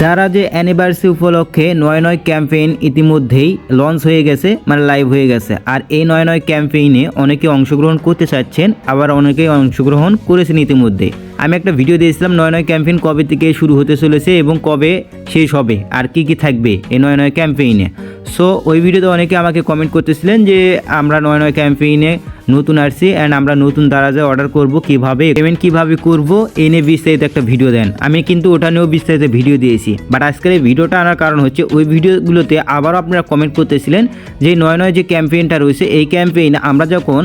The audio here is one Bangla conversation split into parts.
যারা যে অ্যানিভার্সারি উপলক্ষে নয় নয় ক্যাম্পেইন ইতিমধ্যেই লঞ্চ হয়ে গেছে মানে লাইভ হয়ে গেছে। আর এই নয় নয় ক্যাম্পেইনে অনেকে অংশগ্রহণ করতে চাচ্ছেন, আবার অনেকেই অংশগ্রহণ করেছেন ইতিমধ্যে আমি একটা ভিডিও দিয়েছিলাম, নয় নয় ক্যাম্পেইন কবে থেকে শুরু হতে চলেছে এবং কবে শেষ হবে, আর কি কি থাকবে এই নয় নয় ক্যাম্পেইনে সো ওই ভিডিওতে অনেকে আমাকে কমেন্ট করতেছিলেন যে, আমরা নয় নয় ক্যাম্পেইনে নতুন আসছি অ্যান্ড আমরা নতুন দারাজে অর্ডার করব, কীভাবে পেমেন্ট কীভাবে করব এই নিয়ে বিস্তারিত একটা ভিডিও দেন। আমি কিন্তু ওটা নিয়েও বিস্তারিত ভিডিও দিয়েছি। বাট আজকের এই ভিডিওটা আনার কারণ হচ্ছে, ওই ভিডিওগুলোতে আবারও আপনারা কমেন্ট করতেছিলেন যে, নয় নয় যে ক্যাম্পেইনটা রয়েছে, এই ক্যাম্পেইন আমরা যখন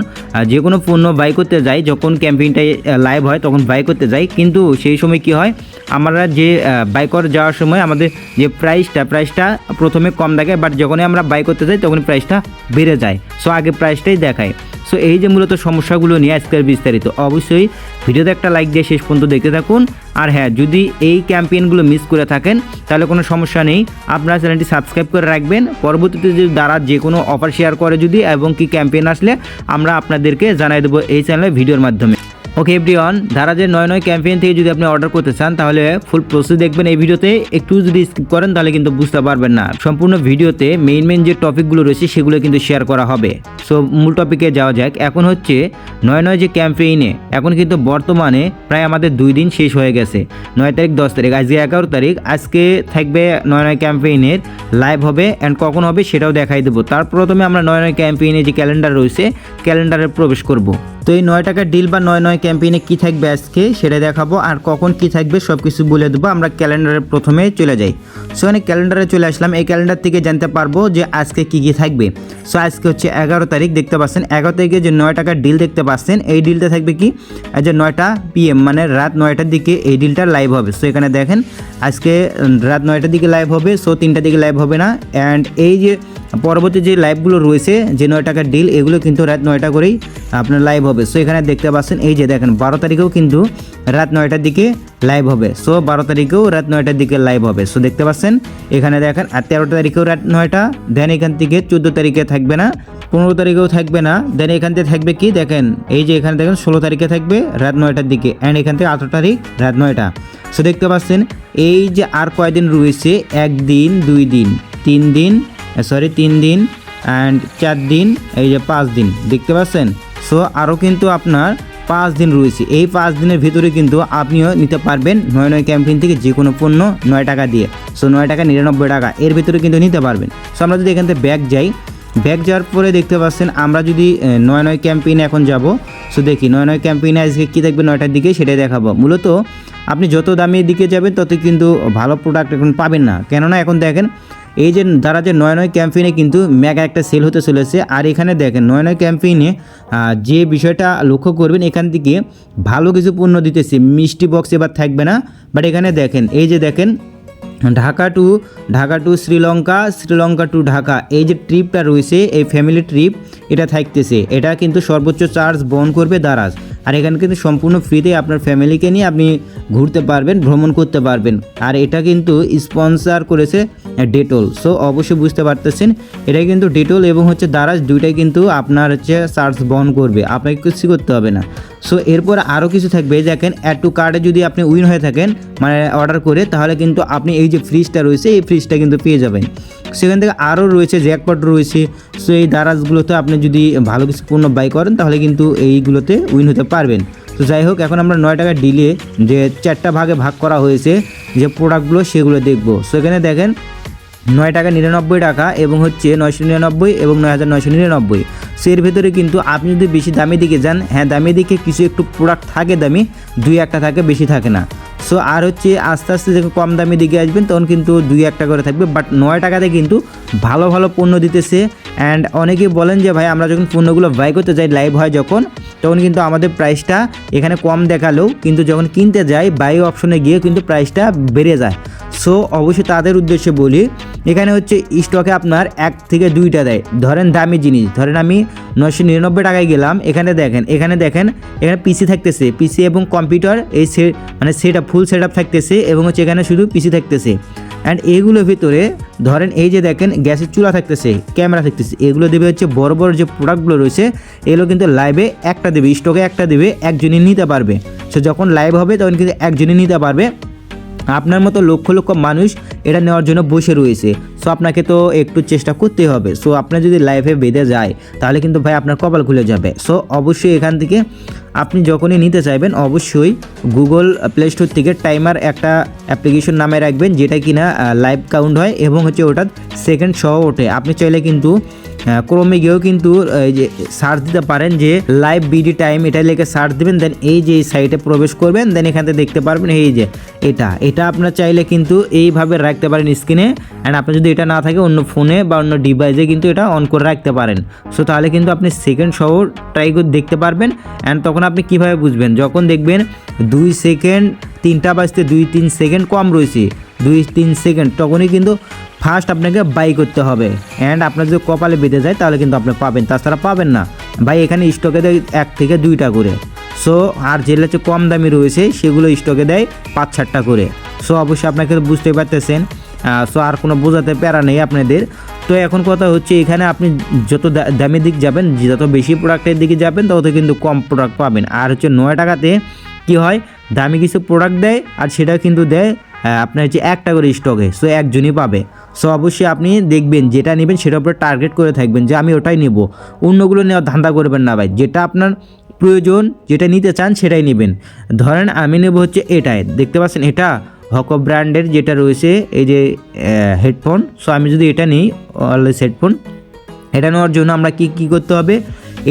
যে কোনো পণ্য বাই করতে যাই, যখন ক্যাম্পেইনটা লাইভ হয়, তখন বাই করতে যাই, কিন্তু সেই সময় কি হয়, আমরা যে বাই করে যাওয়ার সময় আমাদের যে প্রাইসটা প্রাইসটা প্রথমে কম দেখায় বাট যখনই আমরা বাই করতে যাই তখন প্রাইসটা বেড়ে যায়। সো আগে প্রাইসটাই দেখায়। সো এই যে মূলত সমস্যাগুলো নিয়ে আজকের বিস্তারিত, অবশ্যই ভিডিওতে একটা লাইক দিয়ে শেষ পর্যন্ত দেখতে থাকুন। আর হ্যাঁ যদি এই ক্যাম্পেইনগুলো মিস করে থাকেন, তাহলে কোনো সমস্যা নেই। আপনারা চ্যানেলটি সাবস্ক্রাইব করে রাখবেন। পরবর্তীতে যদি দ্বারা যে কোনো অফার শেয়ার করে যদি, এবং কি ক্যাম্পেইন আসলে, আমরা আপনাদেরকে জানাই দেবো এই চ্যানেলে ভিডিওর মাধ্যমে। ওকে এভরিওয়ান ধারা যে নয় নয় ক্যাম্পেইন থেকে যদি আপনি অর্ডার করতে চান, তাহলে ফুল প্রসেস দেখবেন। এই ভিডিওতে একটু যদি স্কিপ করেন, তাহলে কিন্তু বুঝতে পারবেন না। সম্পূর্ণ ভিডিওতে মেইন মেইন যে টপিকগুলো রয়েছে, সেগুলো কিন্তু শেয়ার করা হবে। সো মূল টপিকে যাওয়া যাক। এখন হচ্ছে নয় নয় যে ক্যাম্পেইনে এখন কিন্তু বর্তমানে প্রায় আমাদের দুই দিন শেষ হয়ে গেছে। নয় তারিখ, দশ তারিখ, আজকে এগারো তারিখ। আজকে থাকবে নয় নয় ক্যাম্পেইনের লাইভ হবে অ্যান্ড কখন হবে সেটাও দেখাই দেবো। তার প্রথমে আমরা নয় নয় ক্যাম্পেইনে যে ক্যালেন্ডার রয়েছে ক্যালেন্ডারে প্রবেশ করব। তো এই নয় টাকার ডিল বা নয় নয় ক্যাম্পেইনে কী থাকবে আজকে সেটা দেখাবো। আর কখন কি থাকবে সব কিছু বলে দেবো। আমরা ক্যালেন্ডারে প্রথমে চলে যাই। সো এখানে ক্যালেন্ডারে চলে আসলাম। এই ক্যালেন্ডার থেকে জানতে পারব যে আজকে কি কি থাকবে। সো আজকে হচ্ছে এগারো তারিখ, দেখতে পাচ্ছেন। এগারো তারিখে যে নয় টাকার ডিল দেখতে পাচ্ছেন, এই ডিলটা থাকবে কি? যে নয়টা পিএম মানে রাত নয়টার দিকে এই ডিলটা লাইভ হবে। সো এখানে দেখেন, আজকে রাত নয়টার দিকে লাইভ হবে। সো তিনটার দিকে লাইভ হবে না। অ্যান্ড এই যে পরবর্তী যে লাইভগুলো রয়েছে, যে নয় টাকার ডিল এগুলো কিন্তু রাত নয়টা করেই আপনার লাইভ হবে। সো এখানে দেখতে পাচ্ছেন, এই যে দেখেন, বারো তারিখেও কিন্তু রাত নয়টার দিকে লাইভ হবে। সো বারো তারিখেও রাত নয়টার দিকে লাইভ হবে। সো দেখতে পাচ্ছেন, এখানে দেখেন, আর তেরো তারিখেও রাত নয়টা দেন এখান থেকে চোদ্দ তারিখে থাকবে না, পনেরো তারিখেও থাকবে না দেন এখান থেকে থাকবে কি, দেখেন, এই যে এখানে দেখেন, ষোলো তারিখে থাকবে রাত নয়টার দিকে অ্যান্ড এখান থেকে আঠারো তারিখ রাত নয়টা। সো দেখতে পাচ্ছেন, এই যে আর কয়দিন রয়েছে, একদিন, দুই দিন, তিন দিন সরি তিন দিন অ্যান্ড চার দিন, এই যে পাঁচ দিন, দেখতে পাচ্ছেন? সো আরও কিন্তু আপনার পাঁচ দিন রয়েছে। এই পাঁচ দিনের ভিতরে কিন্তু আপনিও নিতে পারবেন নয় নয় ক্যাম্পেইন থেকে যে কোনো পণ্য নয় টাকা দিয়ে। সো নয় টাকা নিরানব্বই টাকা, এর ভিতরে কিন্তু নিতে পারবেন। সো আমরা যদি এখান থেকে ব্যাগ যাই, ব্যাগ যাওয়ার পরে দেখতে পাচ্ছেন, আমরা যদি নয় নয় ক্যাম্পেইনে এখন যাব সো দেখি, নয় নয় ক্যাম্পেইনে আজকে কী থাকবে নয়টার দিকে সেটাই দেখাবো। মূলত আপনি যত দামের দিকে যাবেন তত কিন্তু ভালো প্রোডাক্ট এখন পাবেন না। কেননা এখন দেখেন এই যে তারা যে নয় নয় ক্যাম্পেইনে কিন্তু মেগা একটা সেল হতে চলেছে, আর এখানে দেখেন নয় নয় ক্যাম্পেইনে যে বিষয়টা লক্ষ্য করবেন, এখান থেকে ভালো কিছু পণ্য দিতেছে। মিষ্টি বক্স এবার থাকবে না বাট এখানে দেখেন, এই যে দেখেন, Dhaka to Dhaka to Sri Lanka Sri Lanka to Dhaka, এই যে ট্রিপটা রয়েছে, এই ফ্যামিলি ট্রিপ এটা থাকতেছে। এটা কিন্তু সর্বোচ্চ চার্জ বহন করবে দারাজ। আর এখানে কিন্তু সম্পূর্ণ ফ্রিতে আপনার ফ্যামিলিকে নিয়ে আপনি ঘুরতে পারবেন, ভ্রমণ করতে পারবেন। আর এটা কিন্তু স্পন্সার করেছে ডেটল সো অবশ্যই বুঝতে পারতেছেন এটা কিন্তু ডেটল এবং হচ্ছে দারাজ দুইটাই কিন্তু আপনার হচ্ছে চার্জ বহন করবে। আপনাকে কিছু করতে হবে না। সো এরপর আরও কিছু থাকবে দেখেন অ্যাড টু কার্ডে যদি আপনি উইন হয়ে থাকেন মানে অর্ডার করে, তাহলে কিন্তু আপনি এই যে ফ্রিজটা রয়েছে, এই ফ্রিজটা কিন্তু পেয়ে যাবেন। সেখান থেকে আরও রয়েছে জ্যাকপট রয়েছে। সো এই দারাজগুলোতে আপনি যদি ভালো কিছু পণ্য বাই করেন, তাহলে কিন্তু এইগুলোতে উইন হতে পারবেন। তো যাই হোক, এখন আমরা নয় টাকা ডিলে যে চারটা ভাগে ভাগ করা হয়েছে, যে প্রোডাক্টগুলো সেগুলো দেখব। সো এখানে দেখেন নয় টাকা নিরানব্বই টাকা এবং হচ্ছে নয়শো নিরানব্বই এবং নয় হাজার নয়শো নিরানব্বই। সো এর ভেতরে কিন্তু আপনি যদি বেশি দামি দিকে যান হ্যাঁ দামি দিকে কিছু একটু প্রোডাক্ট থাকে দামি, দুই একটা থাকে, বেশি থাকে না। সো আর হচ্ছে আস্তে আস্তে যখন কম দামি দিকে আসবেন, তখন কিন্তু দুই একটা করে থাকবে। বাট নয় টাকাতে কিন্তু ভালো ভালো পণ্য দিতেছে। অ্যান্ড অনেকে বলেন যে, ভাই, আমরা যখন পণ্যগুলো বাই করতে যাই লাইভ হয় যখন, তখন কিন্তু আমাদের প্রাইসটা এখানে কম দেখালেও কিন্তু যখন কিনতে যাই বাই অপশনে গিয়ে কিন্তু প্রাইসটা বেড়ে যায়। সো অবশ্যই তাদের উদ্দেশ্যে বলি, এখানে হচ্ছে স্টকে আপনার এক থেকে দুইটা দেয়। ধরেন দামি জিনিস, ধরেন আমি নয়শো নিরানব্বই টাকায় গেলাম, এখানে দেখেন এখানে দেখেন, এখানে পিসি থাকতেছে পিসি এবং কম্পিউটার এই সে মানে সেটা ফুল সেট আপ থাকতেছে এবং হচ্ছে এখানে শুধু পিসি থাকতেছে। অ্যান্ড এইগুলোর ভিতরে ধরেন এই যে দেখেন, গ্যাসের চুলা থাকতেছে, ক্যামেরা থাকতেছে, এগুলো দেবে হচ্ছে বড় বড় যে প্রোডাক্টগুলো রয়েছে, এগুলো কিন্তু লাইভে একটা দেবে স্টকে একটা দেবে, একজনই নিতে পারবে। সো যখন লাইভ হবে, তখন কিন্তু একজনই নিতে পারবে। আপনার মতো লক্ষ লক্ষ মানুষ এটা নেওয়ার জন্য বসে রয়েছে। সো আপনাকে তো একটু চেষ্টা করতে হবে। সো আপনার যদি লাইফে বেঁধে যায়, তাহলে কিন্তু ভাই আপনার কপাল খুলে যাবে। সো অবশ্যই এখান থেকে আপনি যখনই নিতে চাইবেন, অবশ্যই গুগল প্লে স্টোর থেকে টাইমার একটা অ্যাপ্লিকেশন নামে রাখবেন, যেটা কিনা লাইভ কাউন্ট হয় এবং হচ্ছে ওটা সেকেন্ড সহ ওঠে। আপনি চাইলে কিন্তু ক্রমে গিয়েও কিন্তু এই যে সার্চ দিতে পারেন যে লাইভ বিডি টাইম এটা লিখে সার্চ দিবেন দেন এই যে এই সাইটে প্রবেশ করবেন দেন এখান থেকে দেখতে পারবেন, এই যে এটা। এটা আপনার চাইলে কিন্তু এইভাবে রাখতে পারেন স্ক্রিনে অ্যান্ড আপনার যদি এটা না থাকে অন্য ফোনে বা অন্য ডিভাইসে কিন্তু এটা অন করে রাখতে পারেন। সো তাহলে কিন্তু আপনি সেকেন্ড সহ ট্রাই করে দেখতে পারবেন অ্যান্ড তখন আপনি কীভাবে বুঝবেন? যখন দেখবেন দুই সেকেন্ড তিনটা বাজতে দুই, তিন সেকেন্ড কম রয়েছে দুই, তিন সেকেন্ড, তখনই কিন্তু ফার্স্ট আপনাকে বাই করতে হবে। অ্যান্ড আপনার যদি কপালে বেঁধে যায়, তাহলে কিন্তু আপনি পাবেন। তাছাড়া পাবেন না। ভাই, এখানে স্টকে দেয় এক থেকে দুইটা করে। সো আর যেগুলো হচ্ছে কম দামি রয়েছে, সেগুলো স্টকে দেয় পাঁচ চারটা করে। সো অবশ্যই আপনাকে বুঝতে পারতেছেন। সো আর কোনো বোঝাতে প্যারা নেই আপনাদের। তো এখন কথা হচ্ছে, এখানে আপনি যত দা- দামি দিক যাবেন, যত বেশি প্রোডাক্টের দিকে যাবেন, তত কিন্তু কম প্রোডাক্ট পাবেন। আর হচ্ছে নয় টাকাতে কি হয়, দামি কিছু প্রোডাক্ট দেয়, আর সেটা কিন্তু দেয় আপনার হচ্ছে একটা করে স্টকে সো একজনই পাবে। সো অবশ্যই আপনি দেখবেন, যেটা নেবেন সেটার উপরে টার্গেট করে থাকবেন যে আমি ওটাই নেব। অন্যগুলো নেওয়ার ধান্দা করবেন না ভাই, যেটা আপনার প্রয়োজন, যেটা নিতে চান সেটাই নেবেন। ধরেন আমি নেব হচ্ছে এটাই দেখতে পাচ্ছেন এটা? হকো ব্র্যান্ডের যেটা রয়েছে, এই যে হেডফোন সো আমি যদি এটা নিই অলওয়েজ হেডফোন এটা নেওয়ার জন্য আমরা কি কি করতে হবে?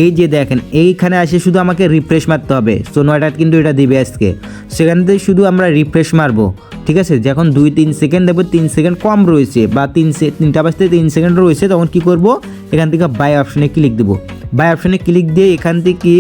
এই যে দেখেন, এইখানে আসে শুধু আমাকে রিফ্রেশ মারতে হবে। সো নয়টা কিন্তু এটা দিবে আজকে। সেখান থেকে শুধু আমরা রিফ্রেশ মারবো। ঠিক আছে? যখন দুই, তিন সেকেন্ড দেবো তিন সেকেন্ড কম রয়েছে বা তিন তিনটা বাজতে তিন সেকেন্ড রয়েছে, তখন কি করব? এখান থেকে বাই অপশনে ক্লিক দেবো। বাই অপশনে ক্লিক দিয়ে এখান থেকে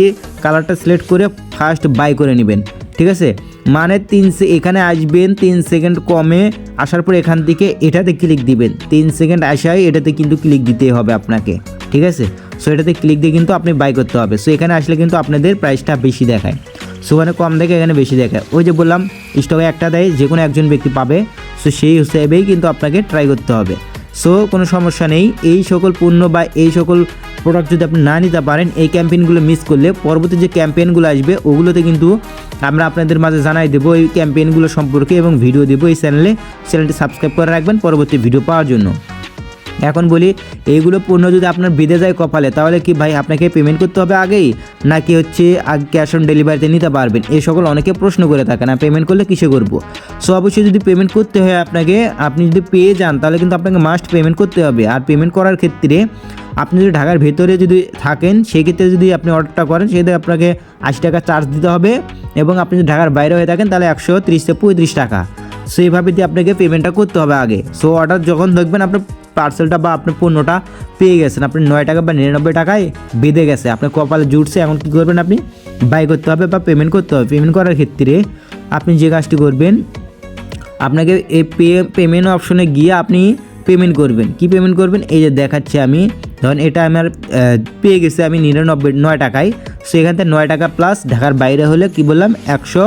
কালারটা সিলেক্ট করে ফার্স্ট বাই করে নেবেন। ঠিক আছে? মানে তিন এখানে আসবেন, তিন সেকেন্ড কমে আসার পর এখান থেকে এটাতে ক্লিক দিবেন। তিন সেকেন্ড আসায় এটাতে কিন্তু ক্লিক দিতেই হবে আপনাকে। ঠিক আছে? সো এটাতে ক্লিক দিয়ে কিন্তু আপনি বাই করতে হবে। সো এখানে আসলে কিন্তু আপনাদের প্রাইসটা বেশি দেখায়। সো ওখানে কম দেখে এখানে বেশি দেখায় ওই যে বললাম স্টকে একটা দেয় যে কোনো একজন ব্যক্তি পাবে সো সেই হিসেবেই কিন্তু আপনাকে ট্রাই করতে হবে। সো কোনো সমস্যা নেই, এই সকল পণ্য বা এই সকল প্রোডাক্ট যদি আপনি না নিতে পারেন, এই ক্যাম্পেইনগুলো মিস করলে পরবর্তী যে ক্যাম্পেইনগুলো আসবে, ওগুলোতে কিন্তু আমরা আপনাদের মাঝে জানাই দেবো এই ক্যাম্পেইনগুলো সম্পর্কে এবং ভিডিও দেবো এই চ্যানেলে চ্যানেলটি সাবস্ক্রাইব করে রাখবেন, পরবর্তী ভিডিও পাওয়ার জন্য। এখন বলি, এইগুলো পণ্য যদি আপনার বেঁধে যায় কপালে, তাহলে কি ভাই আপনাকে পেমেন্ট করতে হবে আগেই? নাকি হচ্ছে আগে ক্যাশ অন ডেলিভারিতে নিতে পারবেন? এই সকল অনেকে প্রশ্ন করে থাকেন, আর পেমেন্ট করলে কিসে করব? সো অবশ্যই যদি পেমেন্ট করতে হয় আপনাকে, আপনি যদি পেয়ে যান, তাহলে কিন্তু আপনাকে মাস্ট পেমেন্ট করতে হবে। আর পেমেন্ট করার ক্ষেত্রে আপনি যদি ঢাকার ভেতরে যদি থাকেন সেই ক্ষেত্রে যদি আপনি অর্ডারটা করেন, সেক্ষেত্রে আপনাকে আশি টাকা চার্জ দিতে হবে। এবং আপনি যদি ঢাকার বাইরে হয়ে থাকেন, তাহলে একশো তিরিশ থেকে পঁয়ত্রিশ টাকা। সো এইভাবে দিয়ে আপনাকে পেমেন্টটা করতে হবে আগে। সো অর্ডার যখন দেখবেন আপনার পার্সেলটা বা আপনার পণ্যটা পেয়ে গেছেন আপনি নয় টাকা বা নিরানব্বই টাকায় বেঁধে গেছে, আপনার কপালে জুটছে, এখন কী করবেন আপনি? বাই করতে হবে বা পেমেন্ট করতে হবে। পেমেন্ট করার ক্ষেত্রে আপনি যে কাজটি করবেন, আপনাকে এই পে পেমেন্ট অপশনে গিয়ে আপনি পেমেন্ট করবেন। কি পেমেন্ট করবেন? এই যে দেখাচ্ছে আমি। ধরুন এটা আমার পেয়ে গেছে আমি নিরানব্বই, নয় টাকায়। সেখান থেকে নয় টাকা প্লাস ঢাকার বাইরে হলে কি বললাম? একশো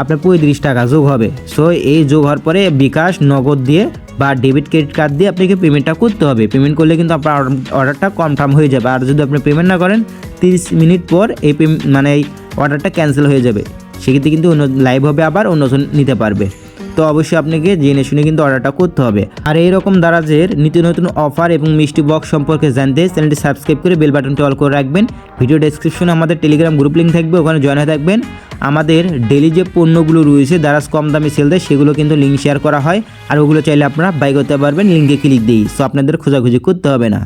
আপনার পঁয়ত্রিশ টাকা যোগ হবে। সো এই যোগ হওয়ার পরে বিকাশ নগদ দিয়ে বা ডেবিট ক্রেডিট কার্ড দিয়ে আপনাকে পেমেন্টটা করতে হবে। পেমেন্ট করলে কিন্তু আপনার অর্ডারটা কনফার্ম হয়ে যাবে। আর যদি আপনি পেমেন্ট না করেন, তিরিশ মিনিট পর এই মানে এই অর্ডারটা ক্যান্সেল হয়ে যাবে। সেক্ষেত্রে কিন্তু অন্য লাইভ হবে আবার অন্যজন নিতে পারবে। তো অবশ্যই আপনাকে জেনে শুনে কিন্তু অর্ডারটা করতে হবে। আর এইরকম দারাজের নিত্য নতুন অফার এবং মিষ্টি বক্স সম্পর্কে জানতে চ্যানেলটি সাবস্ক্রাইব করে বেল বাটনটি অল করে রাখবেন। ভিডিও ডেসক্রিপশনে আমাদের টেলিগ্রাম গ্রুপ লিঙ্ক থাকবে, ওখানে জয়েন হয়ে থাকবেন। আমাদের ডেলি যে পণ্যগুলো রয়েছে, দারাজ কম দামে সেল দেয়, সেগুলো কিন্তু লিঙ্ক শেয়ার করা হয়। আর ওগুলো চাইলে আপনারা বাই করতে পারবেন লিঙ্কে ক্লিক দিই সো আপনাদের খোঁজাখুঁজি করতে হবে না।